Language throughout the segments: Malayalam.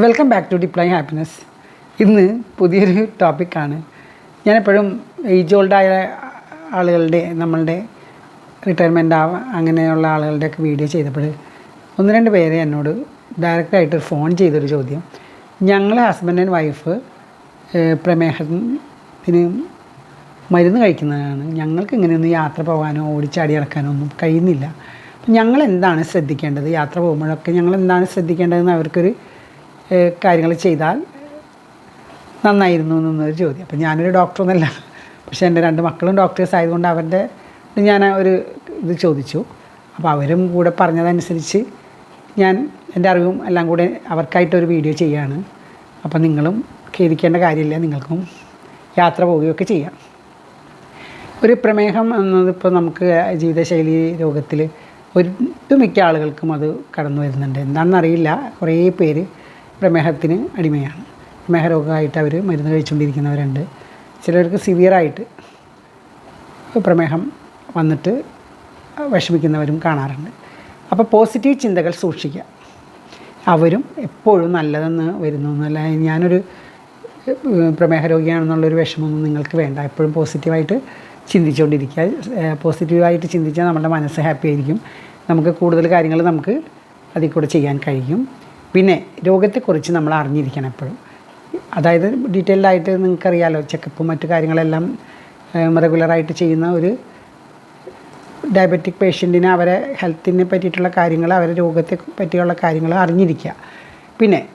Welcome back to deeply happiness ഇന്ന് പുതിയൊരു ടോപ്പിക്കാണ് ഞാനെപ്പോഴും ഏജ് ഓൾഡായ ആളുകളുടെ നമ്മളുടെ റിട്ടയർമെന്റ് ആ അങ്ങനെയുള്ള ആളുകളുടെയൊക്കെ വീഡിയോ ചെയ്തപ്പോൾ ഒന്ന് രണ്ട് പേര് എന്നോട് ഡയറക്റ്റായിട്ട് ഫോൺ ചെയ്തൊരു ചോദ്യം. ഞങ്ങളെ ഹസ്ബൻഡ് ആൻഡ് വൈഫ് പ്രമേഹത്തിന് മരുന്ന് കഴിക്കുന്നതാണ്. ഞങ്ങൾക്ക് ഇങ്ങനെയൊന്നും യാത്ര പോകാനോ ഓടിച്ചാടി ഇറക്കാനോ ഒന്നും കഴിയുന്നില്ല. അപ്പം ഞങ്ങൾ എന്താണ് ശ്രദ്ധിക്കേണ്ടത്? യാത്ര പോകുമ്പോഴൊക്കെ ഞങ്ങൾ എന്താണ് ശ്രദ്ധിക്കേണ്ടതെന്ന് അവർക്കൊരു കാര്യങ്ങൾ ചെയ്താൽ നന്നായിരുന്നു എന്നൊരു ചോദ്യം. അപ്പം ഞാനൊരു ഡോക്ടറൊന്നുമല്ല പക്ഷേ എന്റെ രണ്ട് മക്കളും ഡോക്ടേഴ്സ് ആയതുകൊണ്ട് അവരുടെ ഞാൻ ഒരു ഇത് ചോദിച്ചു. അപ്പോൾ അവരും കൂടെ പറഞ്ഞതനുസരിച്ച് ഞാൻ എന്റെ അറിവും എല്ലാം കൂടെ അവർക്കായിട്ടൊരു വീഡിയോ ചെയ്യുകയാണ് അപ്പം നിങ്ങളും ഖേദിക്കേണ്ട കാര്യമില്ല. നിങ്ങൾക്കും യാത്ര പോവുകയൊക്കെ ചെയ്യാം. ഒരു പ്രമേഹം എന്നതിപ്പോൾ നമുക്ക് ജീവിതശൈലി രോഗത്തിൽ ഒട്ടുമിക്ക ആളുകൾക്കും അത് കടന്നു വരുന്നുണ്ട്. എന്താണെന്നറിയില്ല. കുറേ പേര് പ്രമേഹത്തിന് അടിമയാണ്. പ്രമേഹരോഗമായിട്ട് അവർ മരുന്ന് കഴിച്ചുകൊണ്ടിരിക്കുന്നവരുണ്ട്. ചിലർക്ക് സിവിയറായിട്ട് പ്രമേഹം വന്നിട്ട് വിഷമിക്കുന്നവരും കാണാറുണ്ട്. അപ്പോൾ പോസിറ്റീവ് ചിന്തകൾ സൂക്ഷിക്കുക. അവരും എപ്പോഴും നല്ലതെന്ന് വരുന്നു എന്നല്ല. ഞാനൊരു പ്രമേഹ രോഗിയാണെന്നുള്ളൊരു വിഷമമൊന്നും നിങ്ങൾക്ക് വേണ്ട. എപ്പോഴും പോസിറ്റീവായിട്ട് ചിന്തിച്ചുകൊണ്ടിരിക്കുക. പോസിറ്റീവായിട്ട് ചിന്തിച്ചാൽ നമ്മുടെ മനസ്സ് ഹാപ്പി ആയിരിക്കും. നമുക്ക് കൂടുതൽ കാര്യങ്ങൾ നമുക്ക് അതിൽ കൂടെ ചെയ്യാൻ കഴിയും. പിന്നെ രോഗത്തെക്കുറിച്ച് നമ്മൾ അറിഞ്ഞിരിക്കണം എപ്പോഴും. അതായത് ഡീറ്റെയിൽഡ് ആയിട്ട് നിങ്ങൾക്കറിയാലോ ചെക്കപ്പും മറ്റു കാര്യങ്ങളെല്ലാം റെഗുലറായിട്ട് ചെയ്യുന്ന ഒരു ഡയബറ്റിക് പേഷ്യന്റിന് അവരെ ഹെൽത്തിനെ പറ്റിയിട്ടുള്ള കാര്യങ്ങൾ അവരെ രോഗത്തെ പറ്റിയുള്ള കാര്യങ്ങൾ അറിഞ്ഞിരിക്കുക. പിന്നെ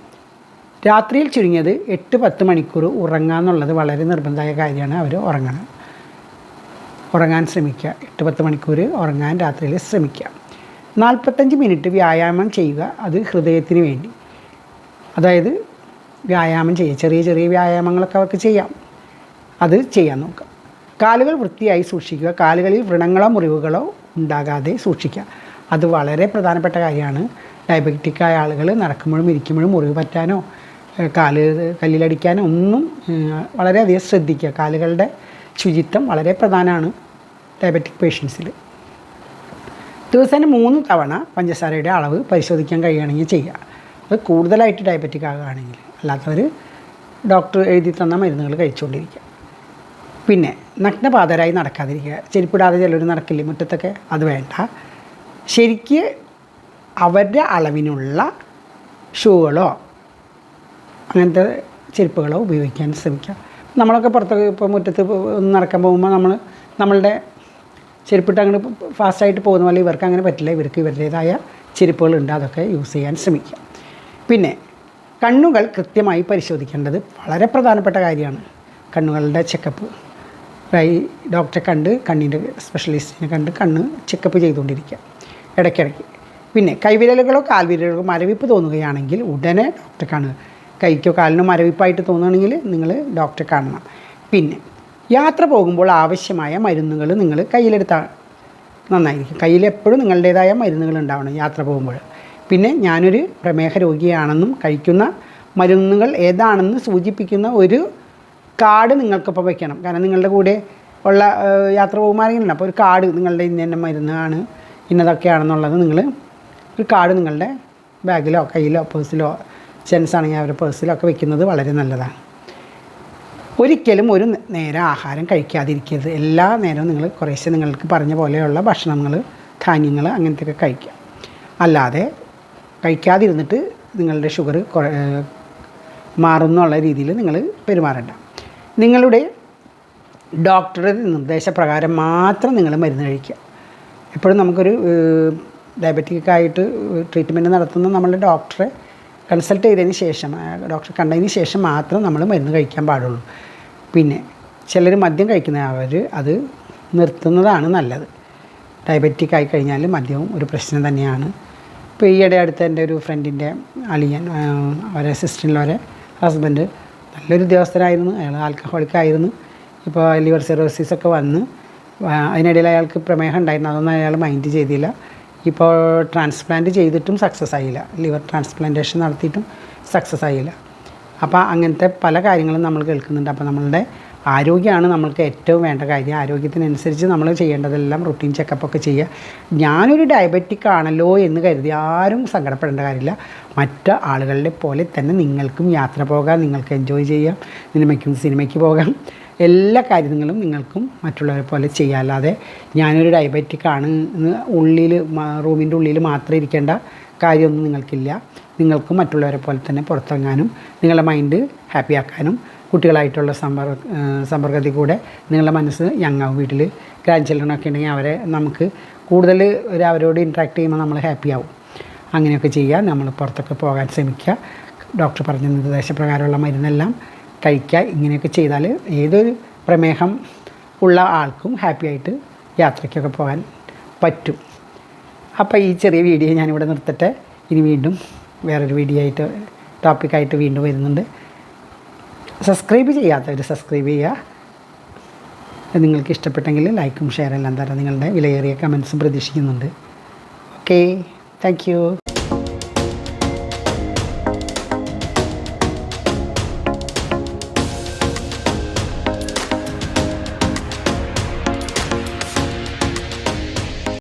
രാത്രിയിൽ ചുരുങ്ങിയത് എട്ട് പത്ത് മണിക്കൂർ ഉറങ്ങുക എന്നുള്ളത് വളരെ നിർബന്ധമായ കാര്യമാണ്. അവർ ഉറങ്ങണം. ഉറങ്ങാൻ ശ്രമിക്കുക. എട്ട് പത്ത് മണിക്കൂർ ഉറങ്ങാൻ രാത്രിയിൽ ശ്രമിക്കുക. നാൽപ്പത്തഞ്ച് മിനിറ്റ് വ്യായാമം ചെയ്യുക അത് ഹൃദയത്തിന് വേണ്ടി. അതായത് വ്യായാമം ചെയ്യുക ചെറിയ ചെറിയ വ്യായാമങ്ങളൊക്കെ അവർക്ക് ചെയ്യാം. അത് ചെയ്യാൻ നോക്കുക. കാലുകൾ വൃത്തിയായി സൂക്ഷിക്കുക. കാലുകളിൽ വ്രണങ്ങളോ മുറിവുകളോ ഉണ്ടാകാതെ സൂക്ഷിക്കുക. അത് വളരെ പ്രധാനപ്പെട്ട കാര്യമാണ്. ഡയബറ്റിക് ആയ ആളുകൾ നടക്കുമ്പോഴും ഇരിക്കുമ്പോഴും മുറിവ് പറ്റാനോ കാൽ കല്ലിലടിക്കാനോ ഒന്നും വളരെയധികം ശ്രദ്ധിക്കുക. കാലുകളുടെ ശുചിത്വം വളരെ പ്രധാനമാണ് ഡയബറ്റിക് പേഷ്യൻസിൽ. ദിവസേന മൂന്ന് തവണ പഞ്ചസാരയുടെ അളവ് പരിശോധിക്കാൻ കഴിയുകയാണെങ്കിൽ ചെയ്യുക. അത് കൂടുതലായിട്ട് ഡയബറ്റിക് ആകുകയാണെങ്കിൽ. അല്ലാത്തവർ ഡോക്ടർ എഴുതി തന്ന മരുന്നുകൾ കഴിച്ചുകൊണ്ടിരിക്കുക. പിന്നെ നഗ്നപാതരായി നടക്കാതിരിക്കുക. ചെരുപ്പിടാതെ ചിലർ നടക്കില്ലേ മുറ്റത്തൊക്കെ? അത് വേണ്ട. ശരിക്ക് അവരുടെ അളവിനുള്ള ഷൂകളോ അങ്ങനത്തെ ചെരുപ്പുകളോ ഉപയോഗിക്കാൻ ശ്രമിക്കുക. നമ്മളൊക്കെ പുറത്തൊക്കെ ഇപ്പോൾ മുറ്റത്ത് നടക്കാൻ പോകുമ്പോൾ നമ്മൾ നമ്മളുടെ ചെരുപ്പിട്ട് അങ്ങനെ ഫാസ്റ്റായിട്ട് പോകുന്ന പോലെ ഇവർക്ക് അങ്ങനെ പറ്റില്ല. ഇവർക്ക് ഇവരുടേതായ ചെരുപ്പുകളുണ്ട്. അതൊക്കെ യൂസ് ചെയ്യാൻ ശ്രമിക്കുക പിന്നെ കണ്ണുകൾ കൃത്യമായി പരിശോധിക്കേണ്ടത് വളരെ പ്രധാനപ്പെട്ട കാര്യമാണ്. കണ്ണുകളുടെ ചെക്കപ്പ്. ഈ ഡോക്ടറെ കണ്ട് കണ്ണിന്റെ സ്പെഷ്യലിസ്റ്റിനെ കണ്ട് കണ്ണ് ചെക്കപ്പ് ചെയ്തുകൊണ്ടിരിക്കുക. ഇടയ്ക്കിടയ്ക്ക്. പിന്നെ കൈവിരലുകളോ കാൽവിരലുകളോ മരവിപ്പ് തോന്നുകയാണെങ്കിൽ ഉടനെ ഡോക്ടറെ കാണുക. കൈക്കോ കാലിനോ മരവിപ്പായിട്ട് തോന്നുകയാണെങ്കിൽ നിങ്ങൾ ഡോക്ടറെ കാണണം. പിന്നെ യാത്ര പോകുമ്പോൾ ആവശ്യമായ മരുന്നുകൾ നിങ്ങൾ കയ്യിലെടുത്താൽ നന്നായിരിക്കും. കയ്യിൽ എപ്പോഴും നിങ്ങളുടേതായ മരുന്നുകൾ ഉണ്ടാവണം യാത്ര പോകുമ്പോൾ. പിന്നെ ഞാനൊരു പ്രമേഹ രോഗിയാണെന്നും കഴിക്കുന്ന മരുന്നുകൾ ഏതാണെന്ന് സൂചിപ്പിക്കുന്ന ഒരു കാർഡ് നിങ്ങൾക്കിപ്പോൾ വയ്ക്കണം കാരണം നിങ്ങളുടെ കൂടെ ഉള്ള യാത്ര പോകുമാരെങ്കിലും അപ്പോൾ ഒരു കാർഡ് നിങ്ങളുടെ ഇന്ന ഇന്ന മരുന്നാണ് ഇന്നതൊക്കെയാണെന്നുള്ളത് നിങ്ങൾ ഒരു കാർഡ് നിങ്ങളുടെ ബാഗിലോ കയ്യിലോ പേഴ്സിലോ ജെൻസ് ആണെങ്കിൽ അവരുടെ പേഴ്സിലോ ഒക്കെ വെക്കുന്നത് വളരെ നല്ലതാണ്. ഒരിക്കലും ഒരു നേരം ആഹാരം കഴിക്കാതിരിക്കരുത്. എല്ലാ നേരവും നിങ്ങൾ കുറേശ്ശെ നിങ്ങൾക്ക് പറഞ്ഞ പോലെയുള്ള ഭക്ഷണങ്ങൾ ധാന്യങ്ങൾ അങ്ങനത്തെയൊക്കെ കഴിക്കുക. അല്ലാതെ കഴിക്കാതിരുന്നിട്ട് നിങ്ങളുടെ ഷുഗർ മാറുന്നുള്ള രീതിയിൽ നിങ്ങൾ പെരുമാറണ്ട. നിങ്ങളുടെ ഡോക്ടറുടെ നിർദ്ദേശപ്രകാരം മാത്രം നിങ്ങൾ മരുന്ന് കഴിക്കുക. എപ്പോഴും നമുക്കൊരു ഡയബറ്റിക് ആയിട്ട് ട്രീറ്റ്മെന്റ് നടത്തുന്ന നമ്മളുടെ ഡോക്ടറെ കൺസൾട്ട് ചെയ്തതിന് ശേഷം ഡോക്ടറെ കണ്ടതിന് ശേഷം മാത്രം നമ്മൾ മരുന്ന് കഴിക്കാൻ പാടുള്ളൂ. പിന്നെ ചിലർ മദ്യം കഴിക്കുന്ന അവർ അത് നിർത്തുന്നതാണ് നല്ലത്. ഡയബറ്റിക് ആയി കഴിഞ്ഞാൽ മദ്യവും ഒരു പ്രശ്നം തന്നെയാണ്. ഇപ്പോൾ ഈയിടെ അടുത്ത് എന്റെ ഒരു ഫ്രണ്ടിന്റെ അളിയൻ അവരെ സിസ്റ്ററിലവരെ ഹസ്ബൻഡ് നല്ലൊരു ഉദ്യോഗസ്ഥനായിരുന്നു. അയാൾ ആൽക്കഹോളിക്കായിരുന്നു ഇപ്പോൾ ലിവർ സിറോസിസ് ഒക്കെ വന്ന് അതിനിടയിൽ അയാൾക്ക് പ്രമേഹം ഉണ്ടായിരുന്നു. അതൊന്നും അയാൾ മൈൻഡ് ചെയ്തില്ല. ഇപ്പോൾ ട്രാൻസ്പ്ലാന്റ് ചെയ്തിട്ടും സക്സസ് ആയില്ല. ലിവർ ട്രാൻസ്പ്ലാന്റേഷൻ നടത്തിയിട്ടും സക്സസ് ആയില്ല. അപ്പോൾ അങ്ങനത്തെ പല കാര്യങ്ങളും നമ്മൾ കേൾക്കുന്നുണ്ട്. അപ്പോൾ നമ്മളുടെ ആരോഗ്യമാണ് നമ്മൾക്ക് ഏറ്റവും വേണ്ട കാര്യം. ആരോഗ്യത്തിനനുസരിച്ച് നമ്മൾ ചെയ്യേണ്ടതെല്ലാം റുട്ടീൻ ചെക്കപ്പൊക്കെ ചെയ്യുക. ഞാനൊരു ഡയബറ്റിക് ആണല്ലോ എന്ന് കരുതി ആരും സങ്കടപ്പെടേണ്ട കാര്യമില്ല. മറ്റ് ആളുകളുടെ പോലെ തന്നെ നിങ്ങൾക്കും യാത്ര പോകാം നിങ്ങൾക്ക് എൻജോയ് ചെയ്യാം സിനിമയ്ക്കും സിനിമയ്ക്ക് പോകാം. എല്ലാ കാര്യങ്ങളും നിങ്ങൾക്കും മറ്റുള്ളവരെ പോലെ ചെയ്യാം. അല്ലാതെ ഞാനൊരു ഡയബറ്റിക് ആണ് എന്ന് ഉള്ളിൽ റൂമിന്റെ ഉള്ളിൽ മാത്രം ഇരിക്കേണ്ട കാര്യമൊന്നും നിങ്ങൾക്കില്ല. നിങ്ങൾക്ക് മറ്റുള്ളവരെ പോലെ തന്നെ പുറത്തിറങ്ങാനും നിങ്ങളുടെ മൈൻഡ് ഹാപ്പി ആക്കാനും കുട്ടികളായിട്ടുള്ള സമ്പർ സമ്പർക്കത്തിൽ കൂടെ നിങ്ങളുടെ മനസ്സ് യങ്ങാവും വീട്ടിൽ ഗ്രാൻഡ് ചിൽഡ്രൻ ഒക്കെ ഉണ്ടെങ്കിൽ അവരെ നമുക്ക് കൂടുതൽ അവരോട് ഇൻട്രാക്ട് ചെയ്യുമ്പോൾ നമ്മൾ ഹാപ്പി ആവും. അങ്ങനെയൊക്കെ ചെയ്യുക. നമ്മൾ പുറത്തൊക്കെ പോകാൻ ശ്രമിക്കുക. ഡോക്ടർ പറഞ്ഞ നിർദ്ദേശപ്രകാരമുള്ള മരുന്നെല്ലാം കഴിക്കുക. ഇങ്ങനെയൊക്കെ ചെയ്താൽ ഏതൊരു പ്രമേഹം ഉള്ള ആൾക്കും ഹാപ്പിയായിട്ട് യാത്രയ്ക്കൊക്കെ പോകാൻ പറ്റും. അപ്പോൾ ഈ ചെറിയ വീഡിയോ ഞാനിവിടെ നിർത്തട്ടെ ഇനി വീണ്ടും വേറൊരു വീഡിയോ ആയിട്ട് ടോപ്പിക്കായിട്ട് വീണ്ടും വരുന്നുണ്ട്. സബ്സ്ക്രൈബ് ചെയ്യാത്തവർ സബ്സ്ക്രൈബ് ചെയ്യുക. നിങ്ങൾക്ക് ഇഷ്ടപ്പെട്ടെങ്കിൽ ലൈക്കും ഷെയർ എല്ലാം തരാം. നിങ്ങളുടെ വിലയേറിയ കമൻസും പ്രതീക്ഷിക്കുന്നുണ്ട്. Okay thank